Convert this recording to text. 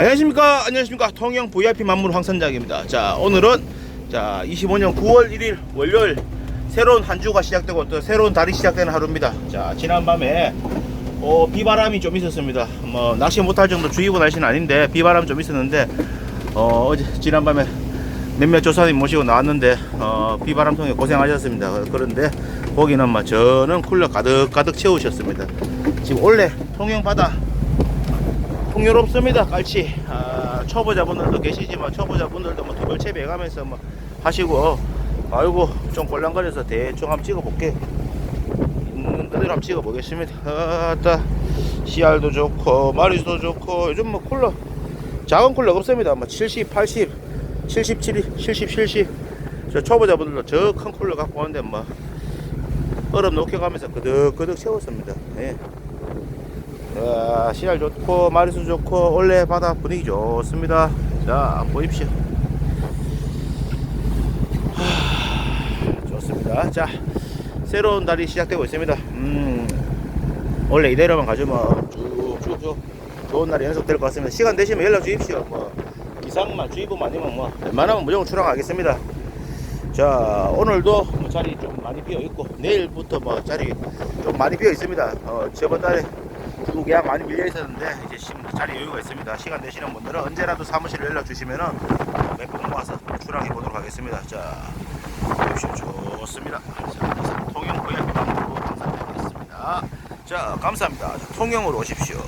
안녕하십니까? 안녕하십니까? 통영 VIP 만물 황선장입니다. 자 오늘은 자 25년 9월 1일 월요일 새로운 한 주가 시작되고 또 새로운 달이 시작되는 하루입니다. 자 지난밤에 어, 비바람이 좀 있었습니다. 뭐 낚시 못할 정도 주의보 날씨는 아닌데 비바람 좀 있었는데 어, 어제 지난밤에 몇몇 조사님 모시고 나왔는데 어, 비바람 통해 고생하셨습니다. 그런데 거기는 막 저는 쿨러 가득 가득 채우셨습니다. 지금 원래 통영 바다 풍요롭습니다. 깔치. 아, 초보자분들도 계시지만 초보자분들도 뭐 두벌채 배가면서 뭐 하시고 아이고 좀 꼴랑거려서 대충 한번 찍어볼게. 있는 그대로 한번 찍어보겠습니다. 아따 씨알도 좋고 마리수도 좋고 요즘 뭐 쿨러 작은 쿨러 없습니다. 뭐 70, 80, 70, 70, 70, 70. 저 초보자분들도 저 큰 쿨러 갖고 오는데 뭐 얼음 녹여가면서 그득그득 채웠습니다. 예. 자, 씨알 좋고 마리수 좋고 원래 바다 분위기 좋습니다. 자, 보십시오. 하, 좋습니다. 자, 새로운 달이 시작되고 있습니다. 음, 원래 이대로만 가주면 쭉쭉쭉 좋은 날이 연속될 것 같습니다. 시간 되시면 연락 주십시오. 뭐 이상만 주의보만 아니면 뭐 웬만하면 무조건 출항하겠습니다. 자 오늘도 뭐 자리 좀 많이 비어 있고 내일부터 뭐 자리 좀 많이 비어 있습니다. 어, 저번 달에 중국 예약 많이 밀려 있었는데 이제 지금 자리 여유가 있습니다. 시간 되시는 분들은 언제라도 사무실에 연락 주시면은 몇분 모아서 출항해 보도록 하겠습니다. 자 보십시오 좋습니다. 자, 통영 고양이 방으로 감사드리겠습니다. 자 감사합니다. 자, 통영으로 오십시오.